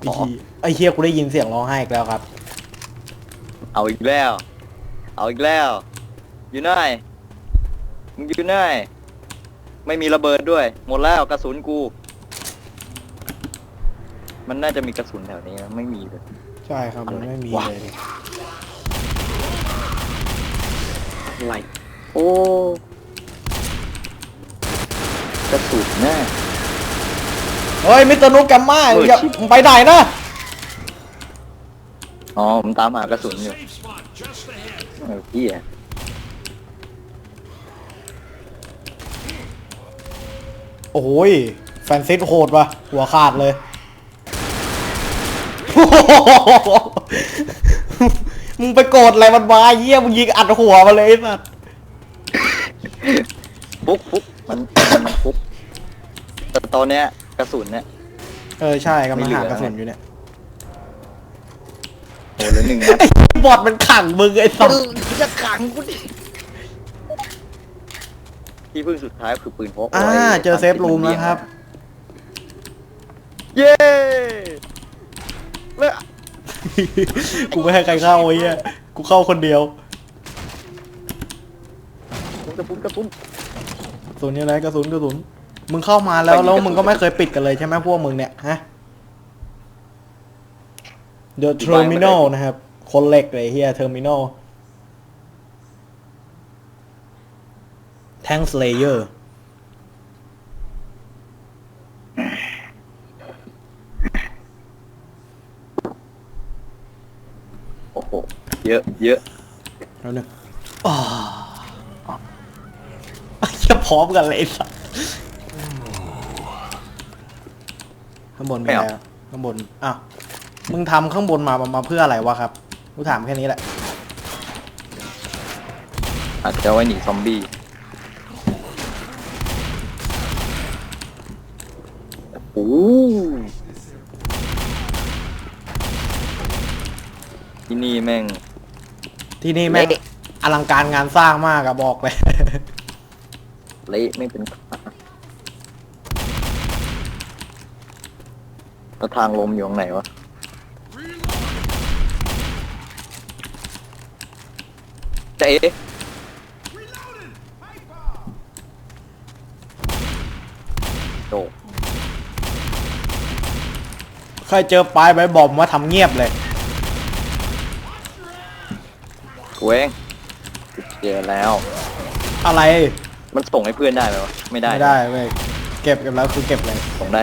ไอ้เหี้ยไอ้เฮียกูได้ยินเสียงร้องไห้อีกแล้วครับ เอาอีกแล้ว เอาอีกแล้ว อยู่ไหนมึงอยู่ไหนไม่มีระเบิดด้วย หมดแล้วกระสุนกู มันน่าจะมีกระสุนแถวนี้นะไม่มีเลย ใช่ครับมันไม่มีวะ เลยอะไรโอ้ กระสุนแน่ เฮ้ยมิสเตอร์นุกแกมมาเฮ้ยอย่าชิบมึงไปไหนนะอ๋อผมตามหากระสุนอยู่ Safe spot just ahead. เออพี่อะโอ้โหยแฟนซิสโหดว่ะหัวขาดเลยมึงไปโกรธอะไรมันมาเยี่ยมึงยิงอัดหัวมาเลยไอ้สัสฟุกฟุกมันมันฟุกแต่ตอนเนี้ย กระสุนเนี่ย เออใช่กำลังไม่เหลือหากระสุนอยู่เนี่ยโอ้เหลือหนึ่งนัดไอ้บอดมันขังมึงไอ้สัสจะขังกูดิที่พึ่งสุดท้ายคือปืนพกอ่าไว้เจอเซฟรูมแล้วครับ เย้เลิกกูไม่ให้ใครเข้าไอ้เหี้ยกูเข้าคนเดียวกระปุนกระปุนกระสุนยังไงกระสุนกระสุน มึงเข้ามาแล้วไปยิงแล้วกระสุนมึงก็ไม่เคยปิดกันเลยใช่ไหมพวกมึงเนี่ยฮะ The อยู่บ้านไม่ได้ Terminal นะครับ คนเหล็กเลยเฮีย Terminal Tank Slayer โอ้โห เยอะ เยอะแล้วหนึ่งอ๋อจะพร้อมกันเลยไอ้สัส ข้างบนมีไม่อะไรเอา อะข้างบนอ้าวมึงทำข้างบนมามามาเพื่ออะไรวะครับกูถามแค่นี้แหละ อาจจะเอาไว้หนีซอมบี้โอ้โหที่นี่แม่ง ที่นี่แม่งเละ อลังการงานสร้างมากอะบอกเลย เละไม่เป็นขา แล้วทางลมอยู่ตรงไหนวะ เจ๊โดเคยเจอปลายใบบอมว่าทำเงียบเลย กูเองเจอแล้ว อะไร มันส่งให้เพื่อนได้ไหมวะ ไม่ได้ ไม่ได้เว้ยเก็บกันแล้วคือเก็บเลย ส่งได้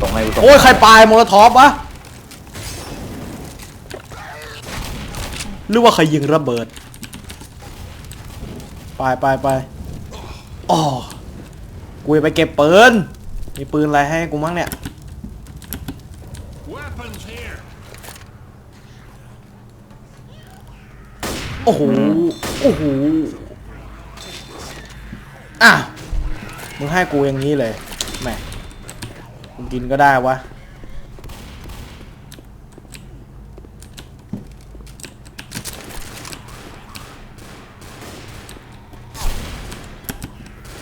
ส่งให้กูส่งโอ้ยใครปลายโมโลท็อปวะหรือว่าใครยิงระเบิด ไปไปไปอ๋อกูจะไปเก็บปืน มีปืนอะไรให้กูมั้งเนี่ย Weapons here. โอ้โห โอ้โหอะมึงให้กูอย่างนี้เลยแหม มึงกินก็ได้วะ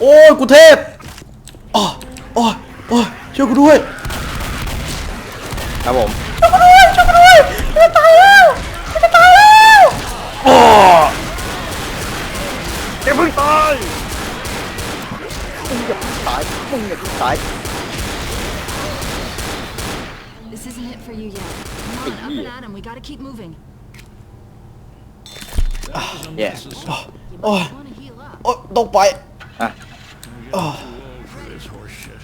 โอ้ยกูเทพอ๋ออ๋ออ๋อช่วยกูด้วยครับผมช่วยกูด้วยช่วยกูด้วยจะตายแล้วจะตายแล้วโอ้เดี๋ยวเพิ่งตายมึงอย่าเพิ่งตายมึงอย่าเพิ่งตาย This isn't it for you yet. Come on, up and at 'em. We gotta keep moving. แย่โอ้ย You wanna heal up. โอ้ยต้องไปอะอ้อ For this horse shit.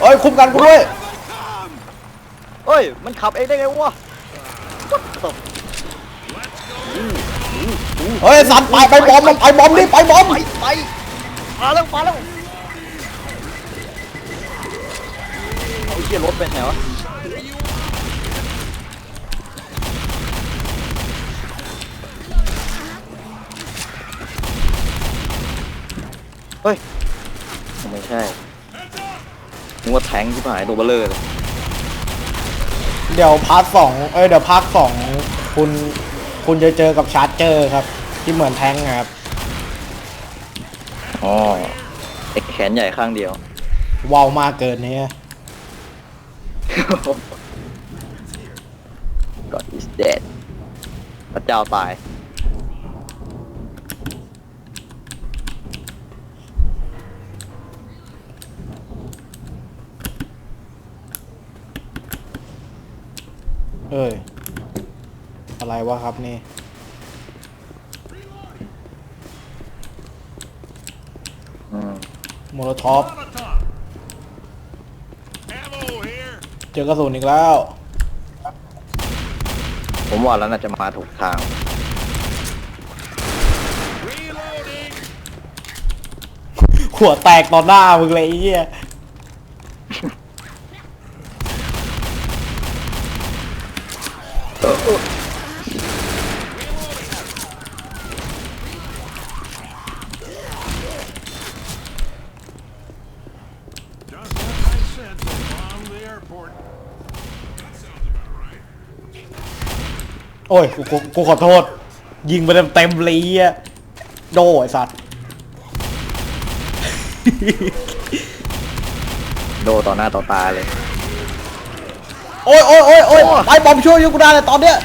เอ้ย คุมกันกูด้วยเฮ้ย มันขับเองได้ไงวะเฮ้ย สัตว์ไปไปบอมมันไปบอมดิไปบอม ไป ไป มาแล้ว มาแล้วเอาไอ้เหี้ยรถเป็นไง วะเฮ้ย ไม่ใช่นึกว่าแทงที่หายตัวเบลเลอร์เลยเดี๋ยวพาร์ทสองเอ้ยเดี๋ยวพาร์ทสองคุณคุณจะเจอกับชาร์จเจอร์ครับ ที่เหมือนแทงค์อะครับอ๋อไอ้แขนใหญ่ข้างเดียวว้าวมากเกินเนี่ย God is dead พระเจ้าตาย เอ้ย อะไรวะครับนี่ อืมโมโลท็อป Molotov. เจอกระสุนอีกแล้ว ผมว่าแล้วน่าจะมาถูกทาง Reloading. หัวแตกต่อหน้ามึงเลยไอ้เหี้ย โอ้ยกูกูกูขอโทษ ยิงไปเต็มเต็มๆเลยไอ้เหี้ยโดไอ้สัตว์โดต่อหน้าต่อตาเลย โอ้ยโอ้ยโอ้ยโอ้ยไอ้บอมช่วยอยู่กูได้เลยตอนเนี้ย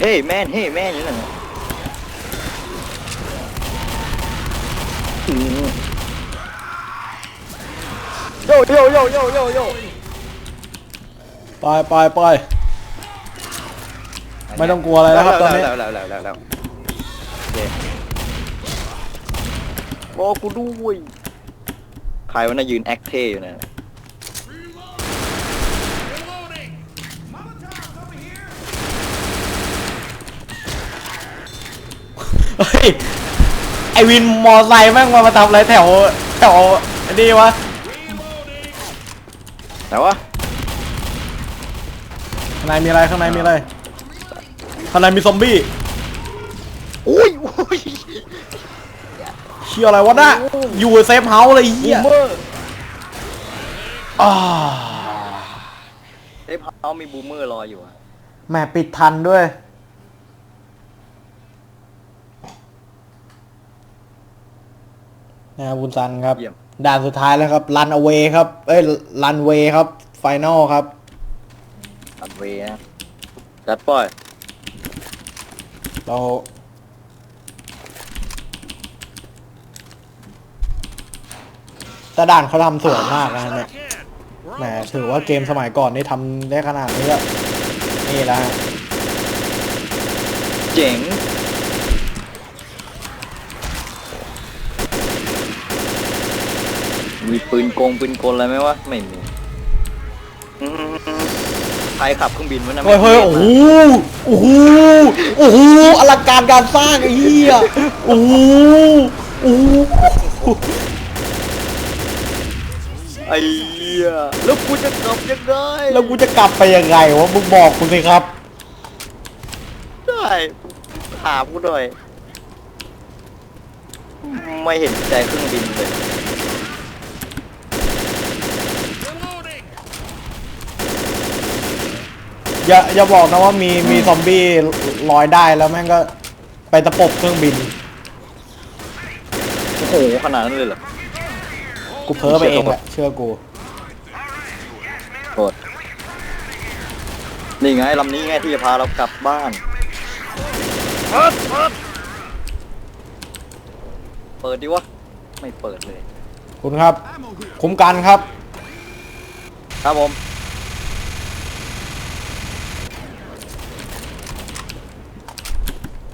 เฮ้ยแม่นเฮ้ยแม่นอยู่นั่นน่ะอืม โยโยโยโยโยโยไปไปไปไม่ต้องกลัวอะไรแล้วครับตอนนี้แล้วแล้วแล้วแล้วแล้วโอเคบอกกูด้วยใครวะน่ะยืนแอคเท่อยู่เนี่ย Reloading. Molotovs over here. เฮ้ยไอวินมอไซค์แม่งมามาทำอะไรแถวแถวไอ้นี่วะ Reloading. แต่ว่าข้างในมีอะไรข้างในมีอะไรข้างในมีซอมบี้โอ้ยโอ้ยเชี่ยอะไรวะน่ะอยู่เซฟเฮาส์เลยไอ้บูเหี้ยมเมอร์อ่าเอ้ยเขามีบูมเมอร์รออยู่อะแหมปิดทันด้วย นะครับคุณซันครับ เยี่ยมด่านสุดท้ายแล้วครับรัน a เวครับ เอ้ยรันเวครับไฟนอลครับ ตัดเวย์นะจัดปล่อยเราแต่ด่านเขาทำสวยมากนะเนี่ย Again. We're แหม almost ถือ out ว่า of เกม here. สมัยก่อนนี่ทำได้ขนาดนี้ก็นี่แหละฮะเจ๋ง มี ปืนโกงปืนกลอะไรไหมวะไม่มีอืมใครขับเครื่องบินวะนะเฮ้ยเฮ้ยโอ้โหโอ้โหโอ้โหอลังการการสร้างไอ้เหี้ยโอ้โหโอ้โหไอ้เหี้ยแล้วกูจะกลับยังไงแล้วกูจะกลับไปยังไงวะมึงบอกกูสิครับ ได้ถามกูหน่อยไม่เห็นใจเครื่องบินเลย อย่าอย่าบอกนะว่ามีมีซอมบี้ลอยได้แล้วแม่งก็ไปตะปบเครื่องบิน โอ้โหขนาดนั้นเลยเหรอ กูเพ้อไปเองแหละเชื่อกูโกดนี่ไงลำนี้ไงที่จะพาเรากลับบ้านเปิดเปิดเปิดดิวะ ไม่เปิดเลย คุณครับ คุ้มกันครับ ครับผม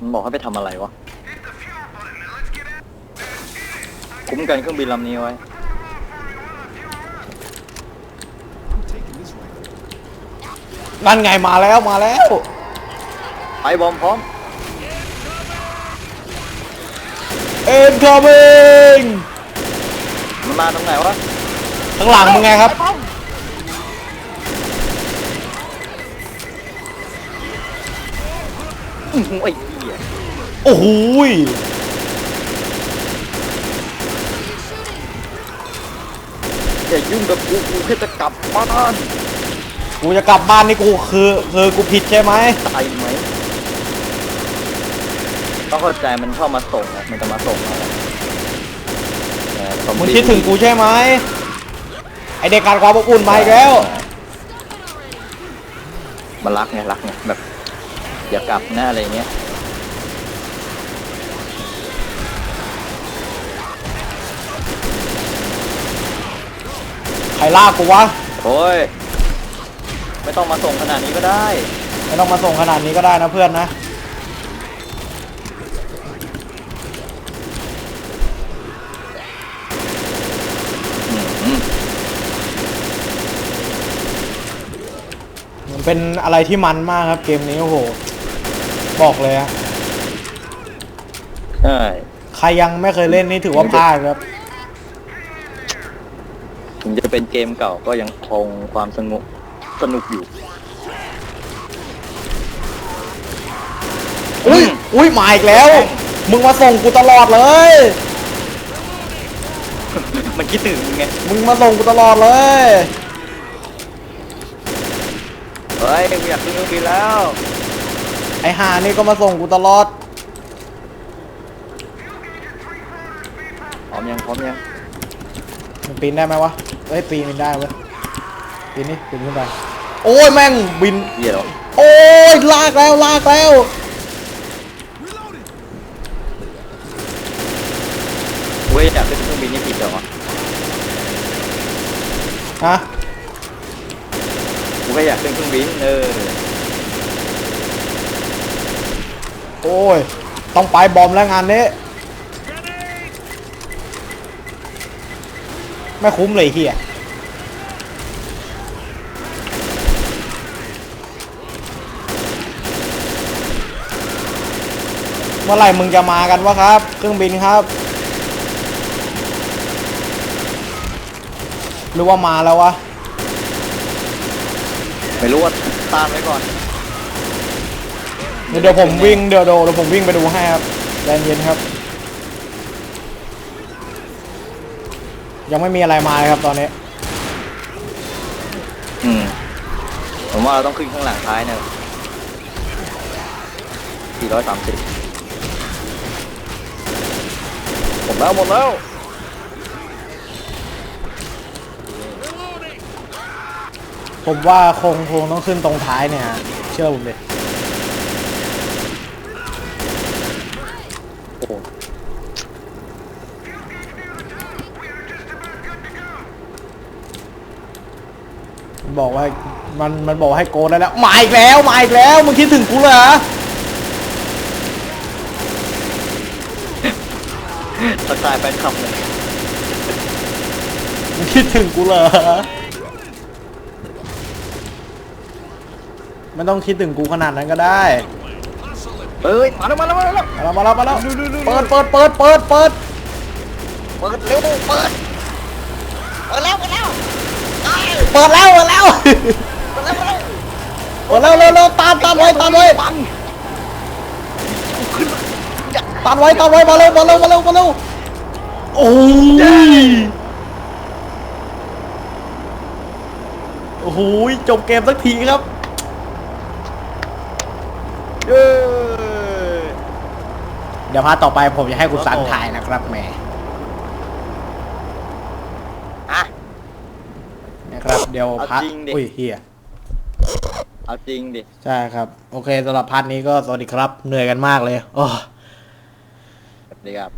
มันบอกให้ไปทำอะไรวะ คุ้มกันเครื่องบินลำนี้ไว้ นั่นไงมาแล้วมาแล้ว ไปบอมพร้อม incoming มันมาตรงไหนวะ ข้างหลังมึงไงครับ อื้อหือไอ้เหี้ย โอ้โหยอย่ายุ่งกับกูกูแค่จะกลับบ้านกูจะกลับบ้านนี่กูคือคือกูผิดใช่ไหมตายไหมต้องเข้าใจมันชอบมาส่งนะมันจะมาส่งเราเออซอมึงบี้คิดถึงกูใช่ไหมไอเด็กการความอบอุ่นมาอีกแล้ว มันรักไงรักไงแบบ อย่ากลับหน้าอะไรเงี้ย ใคร ลากกูวะโอ้ย ไม่ต้องมาส่งขนาดนี้ก็ได้ ไม่ต้องมาส่งขนาดนี้ก็ได้นะเพื่อนนะอืมมันเป็นอะไรที่มันมากครับเกมนี้โอ้โห บอกเลยอะใช่ ใครยังไม่เคยเล่นนี่ถือว่าพลาดครับ ถึงจะเป็นเกมเก่าก็ยังคงความสนุกสนุกอยู่ อุ้ย อุ้ย มาอีกแล้ว มึงมาส่งกูตลอดเลย มันคิดถึงมึงไงมึงมาส่งกูตลอดเลย เฮ้ยกูอยากขึ้นเครื่องบินแล้ว ไอหานี่ก็มาส่งกูตลอด พร้อมยังพร้อมยังมันปีนได้ไหมวะ เอ้ยปีนได้เว้ยปีนนี่ปีนขึ้นไปโอ้ยแม่งบินเหี้ยเหรอโอ้ยลากแล้วลากแล้วเว้ยอยากขึ้นเครื่องบินนี่ผิดเหรอวะฮะกูแค่อยากขึ้นเครื่องบินเออโอ้ยต้องไปบอมแล้วงานนี้ ไม่คุ้มเลยเฮียเมื่อไหร่มึงจะมากันวะครับ เครื่องบินครับ หรือว่ามาแล้ววะ ไม่รู้ว่าตามไว้ก่อนเดี๋ยวเดี๋ยวผมวิ่งเดี๋ยวเดี๋ยวเดี๋ยวผมวิ่งไปดูให้ครับใจเย็นครับ ยังไม่มีอะไรมาเลยครับตอนนี้ อืม ผมว่าเราต้องขึ้นข้างหลังท้ายเนี่ย430หมดแล้วหมดแล้ว ผมว่าคงคงต้องขึ้นตรงท้ายเนี่ยฮะเชื่อผมดิโอ้โห มัน บอกว่ามันมันบอกให้โกนได้แล้วมาอีกแล้วมาอีกแล้วมึงคิดถึงกูเหรอสไตล์แฟนคลับเลยมึงคิดถึงกูเหรอไม่ต้องคิดถึงกูขนาดนั้นก็ได้เอ้ยมาแล้วมาแล้วมาแล้วมาแล้วมาแล้วมาแล้วเปิดเปิดเปิดเปิดเปิดเปิดเร็วเปิดเปิดแล้วเปิดแล้ว เปิดแล้วเปิดแล้วเปิดแล้วเปิดแล้วเปิดแล้วเร็วเร็วตามตามไว้ตามไว้ปังตามไว้ตามไว้มาเร็วมาเร็วมาเร็วมาเร็วโอ้ยโอ้โหจบเกมสักทีครับเย้เดี๋ยวพาร์ทต่อไปผมจะให้คุณสันถ่ายนะครับแหม อะ นะครับ เดี๋ยวพาร์ทเอาจริงดิ อุ้ยเฮียเอาจริงดิ ใช่ครับ โอเคสำหรับพาร์ทนี้ก็สวัสดีครับ เหนื่อยกันมากเลยโอ้ สวัสดีครับ